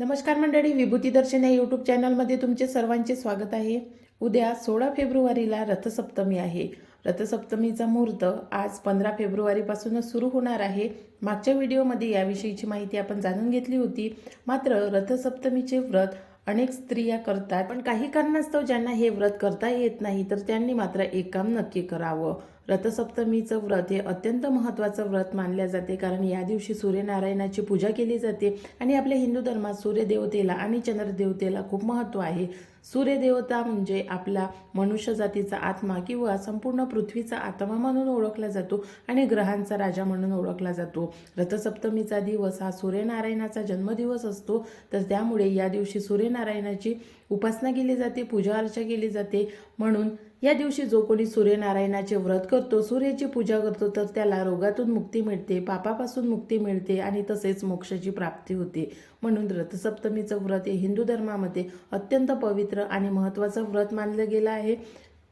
नमस्कार मंडळी विभूती दर्शन या यूट्यूब चॅनलमध्ये तुमचे सर्वांचे स्वागत आहे. उद्या सोळा फेब्रुवारीला रथसप्तमी आहे. रथसप्तमीचा मुहूर्त आज पंधरा फेब्रुवारीपासूनच सुरू होणार आहे. मागच्या व्हिडिओमध्ये याविषयीची माहिती आपण जाणून घेतली होती. मात्र रथसप्तमीचे व्रत अनेक स्त्रिया करतात पण काही कारणास्तव ज्यांना हे व्रत करता येत नाही तर त्यांनी मात्र एक काम नक्की करावं. रथसप्तमीचं व्रत हे अत्यंत महत्त्वाचं व्रत मानले जाते कारण या दिवशी सूर्यनारायणाची पूजा केली जाते आणि आपल्या हिंदू धर्मात सूर्यदेवतेला आणि चंद्रदेवतेला खूप महत्त्व आहे. सूर्यदेवता म्हणजे आपला मनुष्य जातीचा आत्मा किंवा संपूर्ण पृथ्वीचा आत्मा म्हणून ओळखला जातो आणि ग्रहांचा राजा म्हणून ओळखला जातो. रथसप्तमीचा दिवस हा सूर्यनारायणाचा जन्मदिवस असतो तर त्यामुळे या दिवशी सूर्यनारायणाची उपासना केली जाते पूजा अर्चा केली जाते. म्हणून या दिवशी जो कोणी सूर्यनारायणाचे व्रत करतो सूर्याची पूजा करतो तर त्याला रोगातून मुक्ती मिळते पापापासून मुक्ती मिळते आणि तसेच मोक्षाची प्राप्ती होते. म्हणून रथसप्तमीचं व्रत हे हिंदू धर्मामध्ये अत्यंत पवित्र आणि महत्त्वाचं व्रत मानलं गेलं आहे.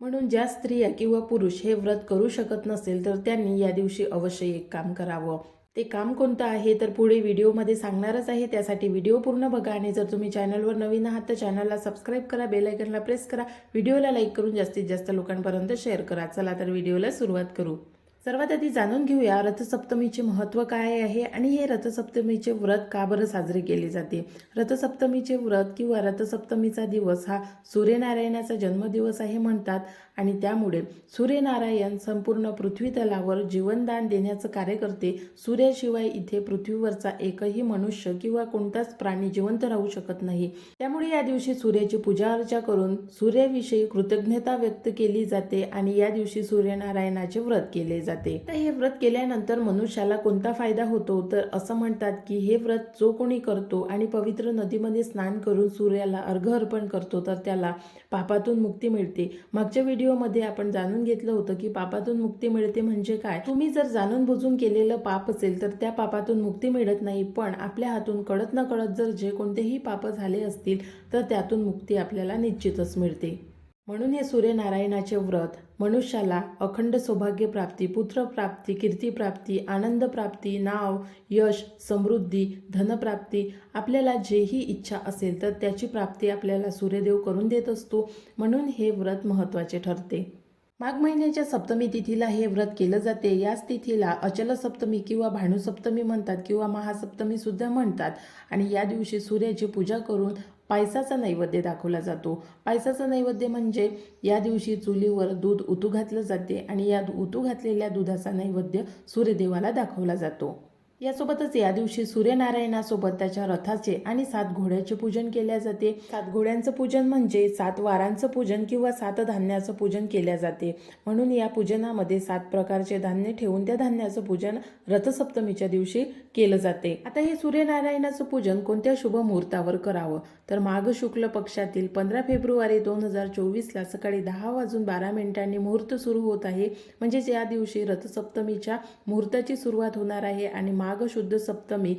म्हणून ज्या स्त्रिया किंवा पुरुष हे व्रत करू शकत नसेल तर त्यांनी या दिवशी अवश्य एक काम करावं. ते काम कोणतं आहे तर पुढे व्हिडिओमध्ये सांगणारच आहे. त्यासाठी व्हिडिओ पूर्ण बघा आणि जर तुम्ही चॅनलवर नवीन आहात तर चॅनलला सबस्क्राईब करा बेलायकनला प्रेस करा. व्हिडिओला लाईक करून जास्तीत जास्त लोकांपर्यंत शेअर करा. चला तर व्हिडिओला सुरुवात करू. सर्वात आधी जाणून घेऊया रथसप्तमीचे महत्त्व काय आहे आणि हे रथसप्तमीचे व्रत का बरं साजरे केले जाते? रथसप्तमीचे व्रत किंवा रथसप्तमीचा दिवस हा सूर्यनारायणाचा जन्मदिवस आहे म्हणतात आणि त्यामुळे सूर्यनारायण संपूर्ण पृथ्वी तलावर जीवनदान देण्याचं कार्य करते. सूर्याशिवाय इथे पृथ्वीवरचा एकही मनुष्य किंवा कोणताच प्राणी जिवंत राहू शकत नाही. त्यामुळे या दिवशी सूर्याची पूजा अर्चा करून सूर्याविषयी कृतज्ञता व्यक्त केली जाते आणि या दिवशी सूर्यनारायणाचे व्रत केले जाते. जाते. तर हे व्रत केल्यानंतर मनुष्याला कोणता फायदा होतो? तर असं म्हणतात की हे व्रत जो कोणी करतो आणि पवित्र नदीमध्ये स्नान करून सूर्याला अर्घ अर्पण करतो तर त्याला पापातून मुक्ती मिळते. मागच्या व्हिडिओमध्ये आपण जाणून घेतलं होतं की पापातून मुक्ती मिळते म्हणजे काय? तुम्ही जर जाणून बुजून केलेलं पाप असेल तर त्या पापातून मुक्ती मिळत नाही. पण आपल्या हातून कळत न कळत जर जे कोणतेही पाप झाले असतील तर त्यातून मुक्ती आपल्याला निश्चितच मिळते. म्हणून हे सूर्यनारायणाचे व्रत मनुष्याला अखंड सौभाग्य प्राप्ती पुत्रप्राप्ती कीर्तीप्राप्ती आनंद प्राप्ती नाव यश समृद्धी धनप्राप्ती आपल्याला जेही इच्छा असेल तर त्याची प्राप्ती आपल्याला सूर्यदेव करून देत असतो. म्हणून हे व्रत महत्त्वाचे ठरते. माघ महिन्याच्या सप्तमी तिथीला हे व्रत केलं जाते. याच तिथीला अचल सप्तमी किंवा भानुसप्तमी म्हणतात किंवा महासप्तमी सुद्धा म्हणतात. आणि या दिवशी सूर्याची पूजा करून पायसाचा नैवेद्य दाखवला जातो. पायसाचा नैवेद्य म्हणजे या दिवशी चुलीवर दूध उतू घातलं जाते आणि या उतू घातलेल्या दुधाचा नैवेद्य सूर्यदेवाला दाखवला जातो. यासोबतच या दिवशी सूर्यनारायणासोबत त्याच्या रथाचे आणि सात घोड्याचे पूजन केल्या जाते. सात घोड्यांचं पूजन म्हणजे सात वारांचं पूजन किंवा सात धान्याचं पूजन केल्या जाते. म्हणून या पूजनामध्ये सात प्रकारचे धान्य ठेवून त्या धान्याचं पूजन रथसप्तमीच्या दिवशी केलं जाते. आता हे सूर्यनारायणाचं पूजन कोणत्या शुभ मुहूर्तावर करावं? तर माघ शुक्ल पक्षातील पंधरा फेब्रुवारी दोन हजार चोवीसला सकाळी दहा वाजून बारा मिनिटांनी मुहूर्त सुरू होत आहे. म्हणजेच या दिवशी रथसप्तमीच्या मुहूर्ताची सुरुवात होणार आहे आणि माघ शुद्ध सप्तमी.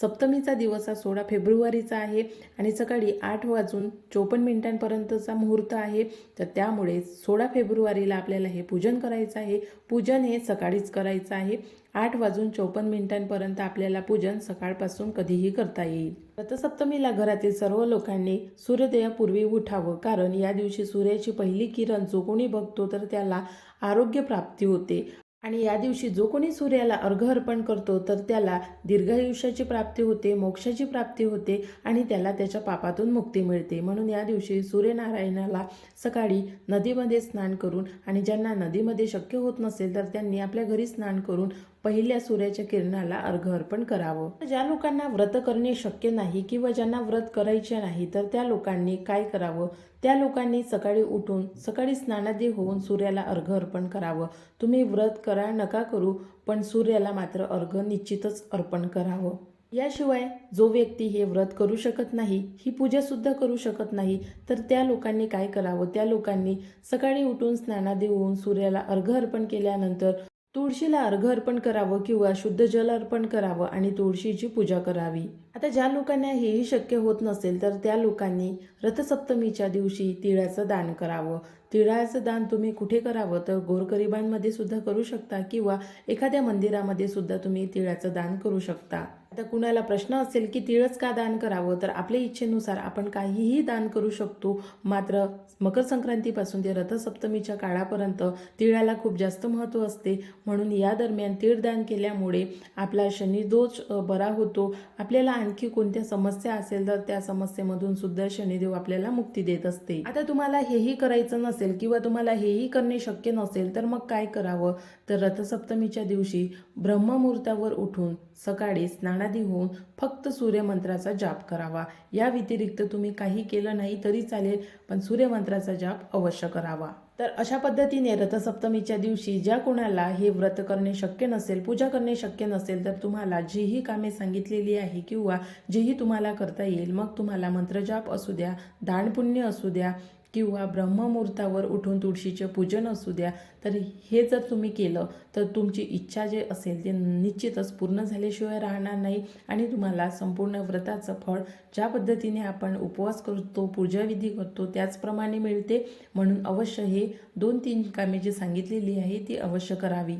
सप्तमीचा दिवस हा सोळा फेब्रुवारीचा आहे आणि सकाळी आठ वाजून चोपन्न मिनिटांपर्यंतचा मुहूर्त आहे. तर त्यामुळे सोळा फेब्रुवारीला आपल्याला हे पूजन करायचं आहे. पूजन हे सकाळीच करायचं आहे. आठ वाजून चोपन्न मिनिटांपर्यंत आपल्याला पूजन सकाळपासून कधीही करता येईल. रथसप्तमीला घरातील सर्व लोकांनी सूर्योदयापूर्वी उठावं. कारण या दिवशी सूर्याची पहिली किरण जो कोणी बघतो तर त्याला आरोग्य प्राप्ती होते. आणि या दिवशी जो कोणी सूर्याला अर्घ अर्पण करतो तर त्याला दीर्घायुष्याची प्राप्ती होते मोक्षाची प्राप्ती होते आणि त्याला त्याच्या पापातून मुक्ती मिळते. म्हणून या दिवशी सूर्यनारायणाला सकाळी नदीमध्ये स्नान करून आणि ज्यांना नदीमध्ये शक्य होत नसेल तर त्यांनी आपल्या घरी स्नान करून पहिल्या सूर्याच्या किरणाला अर्घ अर्पण करावं. ज्या लोकांना व्रत करणे शक्य नाही किंवा ज्यांना व्रत करायचे नाही तर त्या लोकांनी काय करावं? त्या लोकांनी सकाळी उठून सकाळी स्नानादी होऊन सूर्याला अर्घ अर्पण करावं. तुम्ही व्रत करा नका करू पण सूर्याला मात्र अर्घ निश्चितच अर्पण करावं. याशिवाय जो व्यक्ती हे व्रत करू शकत नाही ही पूजासुद्धा करू शकत नाही तर त्या लोकांनी काय करावं? त्या लोकांनी सकाळी उठून स्नानादी होऊन सूर्याला अर्घ अर्पण केल्यानंतर तुळशीला अर्घ अर्पण करावं किंवा शुद्ध जल अर्पण करावं आणि तुळशीची पूजा करावी. आता ज्या लोकांना हेही शक्य होत नसेल तर त्या लोकांनी रथसप्तमीच्या दिवशी तिळाचं दान करावं. तिळाचं दान तुम्ही कुठे करावं? तर गोरगरिबांमध्ये सुद्धा करू शकता किंवा एखाद्या मंदिरामध्ये सुद्धा तुम्ही तिळाचं दान करू शकता. आता कुणाला प्रश्न असेल की तिळच का दान करावं तर आपल्या इच्छेनुसार आपण काहीही दान करू शकतो. मात्र मकर संक्रांतीपासून ते रथसप्तमीच्या काळापर्यंत तिळाला खूप जास्त महत्त्व असते. म्हणून या दरम्यान तीळ दान केल्यामुळे आपला शनिदोष बरा होतो. आपल्याला आणखी कोणत्या समस्या असेल तर त्या समस्येमधून सुद्धा शनिदेव आपल्याला मुक्ती देत असते. आता तुम्हाला हेही करायचं नसेल किंवा तुम्हाला हेही करणे शक्य नसेल तर मग काय करावं? तर रथसप्तमीच्या दिवशी ब्रह्ममुहूर्तावर उठून सकाळी स्नानादी होऊन फक्त सूर्यमंत्राचा जाप करावा. या व्यतिरिक्त तुम्ही काही केलं नाही तरी चालेल पण सूर्यमंत्राचा जाप अवश्य करावा. तर अशा पद्धतीने रथसप्तमीच्या दिवशी ज्या कोणाला हे व्रत करणे शक्य नसेल पूजा करणे शक्य नसेल तर तुम्हाला जीही कामे सांगितलेली आहे किंवा जेही तुम्हाला करता येईल मग तुम्हाला मंत्रजाप असू द्या दानपुण्य असू द्या किंवा ब्रह्ममुहूर्तावर उठून तुळशीचे पूजन असू द्या तर हे जर तुम्ही केलं तर तुमची इच्छा जे असेल ते निश्चितच पूर्ण झाल्याशिवाय राहणार नाही आणि तुम्हाला संपूर्ण व्रताचं फळ ज्या पद्धतीने आपण उपवास करतो पूजाविधी करतो त्याचप्रमाणे मिळते. म्हणून अवश्य हे दोन तीन कामे जी सांगितलेली आहे ती अवश्य करावी.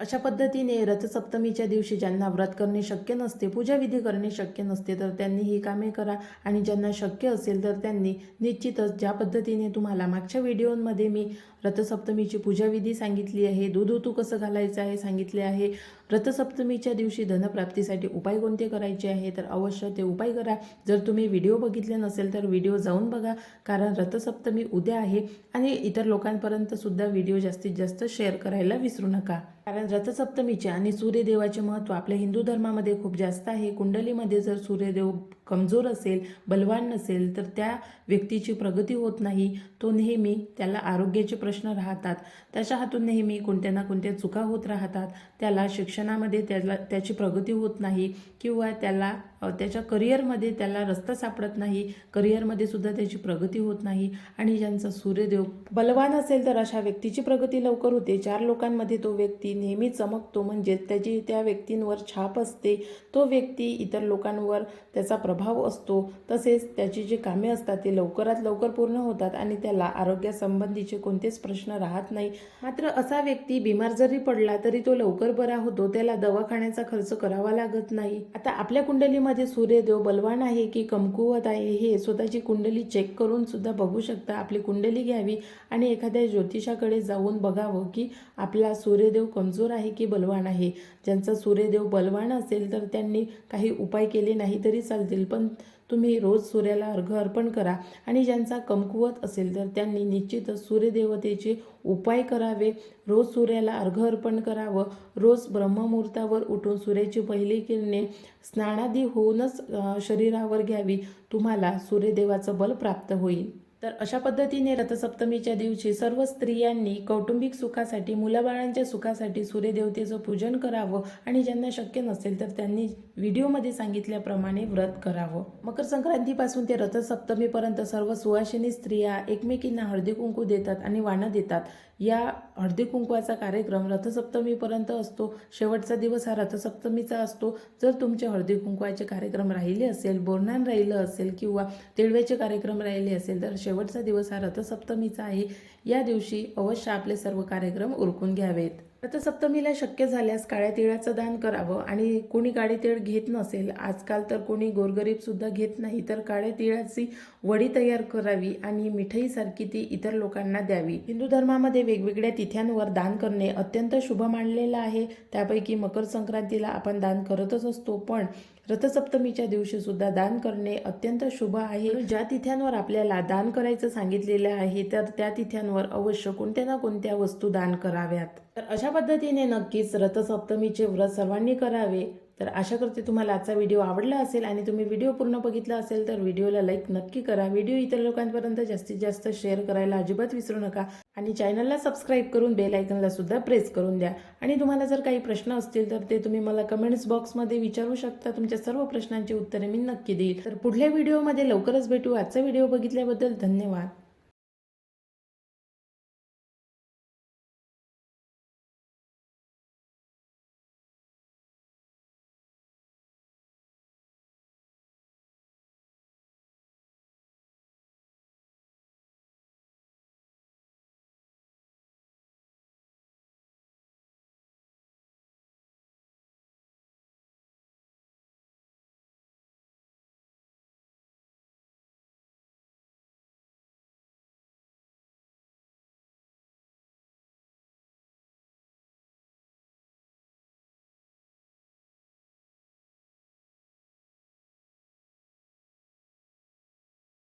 अशा पद्धतीने रथसप्तमीच्या दिवशी ज्यांना व्रत करणे शक्य नसते पूजाविधी करणे शक्य नसते तर त्यांनी ही कामे करा. आणि ज्यांना शक्य असेल तर त्यांनी निश्चितच ज्या पद्धतीने तुम्हाला मागच्या व्हिडिओमध्ये मी रथसप्तमीची पूजाविधी सांगितली आहे दूध ओतू कसं घालायचं आहे सांगितले आहे रथसप्तमीच्या दिवशी धनप्राप्तीसाठी उपाय कोणते करायचे आहे? तर अवश्य ते उपाय करा. जर तुम्ही व्हिडिओ बघितले नसेल तर व्हिडिओ जाऊन बघा कारण रथसप्तमी उद्या आहे आणि इतर लोकांपर्यंत सुद्धा व्हिडिओ जास्तीत जास्त शेअर करायला विसरू नका. कारण रथसप्तमीचे आणि सूर्यदेवाचे महत्त्व आपल्या हिंदू धर्मामध्ये खूप जास्त आहे. कुंडलीमध्ये जर सूर्यदेव कमजोर असेल बलवान नसेल तर त्या व्यक्तीची प्रगती होत नाही. तो नेहमी त्याला आरोग्याचे प्रश्न राहतात. त्याच्या हातून नेहमी कोणत्या ना कोणत्या चुका होत राहतात. त्याला शिक्षणामध्ये त्याला त्याची प्रगती होत नाही किंवा त्याला त्याच्या करिअरमध्ये त्याला रस्ता सापडत नाही. करिअरमध्ये सुद्धा त्याची प्रगती होत नाही. आणि ज्यांचा सूर्यदेव बलवान असेल तर अशा व्यक्तीची प्रगती लवकर होते. चार लोकांमध्ये तो व्यक्ती नेहमी चमकतो. म्हणजेच त्याची त्या व्यक्तींवर छाप असते. तो व्यक्ती इतर लोकांवर त्याचा प्रभाव असतो तसेच त्याची जी कामे असतात ती लवकरात लवकर पूर्ण होतात आणि त्याला आरोग्यासंबंधीचे कोणतेच प्रश्न राहत नाही. मात्र असा व्यक्ती बिमार जरी पडला तरी तो लवकर बरा होतो त्याला दवाखान्याचा खर्च करावा लागत नाही. आता आपल्या कुंडलीमध्ये सूर्यदेव बलवान आहे की कमकुवत आहे हे स्वतःची कुंडली चेक करून सुद्धा बघू शकता. आपली कुंडली घ्यावी आणि एखाद्या ज्योतिषाकडे जाऊन बघावं की आपला सूर्यदेव कमजोर आहे की बलवान आहे. ज्यांचा सूर्यदेव बलवान असेल तर त्यांनी काही उपाय केले नाही तरी चालतील. पण तुम्ही रोज सूर्याला अर्घ अर्पण करा. आणि ज्यांचा कमकुवत असेल तर त्यांनी निश्चितच सूर्यदेवतेचे उपाय करावे. रोज सूर्याला अर्घ अर्पण करावं. रोज ब्रह्ममुहूर्तावर उठून सूर्याची पहिली किरणे स्नानादी होऊनच शरीरावर घ्यावी. तुम्हाला सूर्यदेवाचं बल प्राप्त होईल. तर अशा पद्धतीने रथसप्तमीच्या दिवशी सर्व स्त्रियांनी कौटुंबिक सुखासाठी मुलाबाळांच्या सुखासाठी सूर्यदेवतेचं पूजन करावं आणि ज्यांना शक्य नसेल तर त्यांनी व्हिडिओमध्ये सांगितल्याप्रमाणे व्रत करावं. मकर संक्रांतीपासून ते रथसप्तमीपर्यंत सर्व सुवासिनी स्त्रिया एकमेकींना हळदी कुंकू देतात आणि वाणं देतात. या हळदी कुंकवाचा कार्यक्रम रथसप्तमीपर्यंत असतो. शेवटचा दिवस हा रथसप्तमीचा असतो. जर तुमचे हळदी कुंकवाचे कार्यक्रम राहिले असेल बोरणान राहिलं असेल किंवा तिळव्याचे कार्यक्रम राहिले असेल तर शेवटचा दिवस हा रथसप्तमीचा आहे. या दिवशी अवश्य आपले सर्व कार्यक्रम उरकून घ्यावेत. रथसप्तमीला शक्य झाल्यास काळ्या तिळाचं दान करावं आणि कोणी काळे तिळ घेत नसेल आजकाल तर कोणी गोरगरीबसुद्धा घेत नाही तर काळ्या तिळाची वडी तयार करावी आणि मिठाईसारखी ती इतर लोकांना द्यावी. हिंदू धर्मामध्ये वेगवेगळ्या तिथ्यांवर दान करणे अत्यंत शुभ मानलेलं आहे. त्यापैकी मकर संक्रांतीला आपण दान करतच असतो पण रथसप्तमीच्या दिवशी सुद्धा दान करणे अत्यंत शुभ आहे. ज्या तिथ्यांवर आपल्याला दान करायचं सांगितलेलं आहे तर त्या तिथ्यांवर अवश्य कोणत्या ना कोणत्या वस्तू दान कराव्यात. तर अशा पद्धतीने नक्कीच रथसप्तमीचे व्रत सर्वांनी करावे. तर आशा करते तुम्हाला आजचा व्हिडिओ आवडला असेल आणि तुम्ही व्हिडिओ पूर्ण बघितला असेल तर व्हिडिओला लाईक नक्की करा. व्हिडिओ इतर लोकांपर्यंत जास्तीत जास्त शेअर करायला अजिबात विसरू नका आणि चॅनलला सबस्क्राईब करून बेल आयकनला सुद्धा प्रेस करून द्या. आणि तुम्हाला जर काही प्रश्न असतील तर ते तुम्ही मला कमेंट्स बॉक्समध्ये विचारू शकता. तुमच्या सर्व प्रश्नांची उत्तरे मी नक्की देईल. तर पुढल्या व्हिडिओमध्ये लवकरच भेटू. आजचा व्हिडिओ बघितल्याबद्दल धन्यवाद.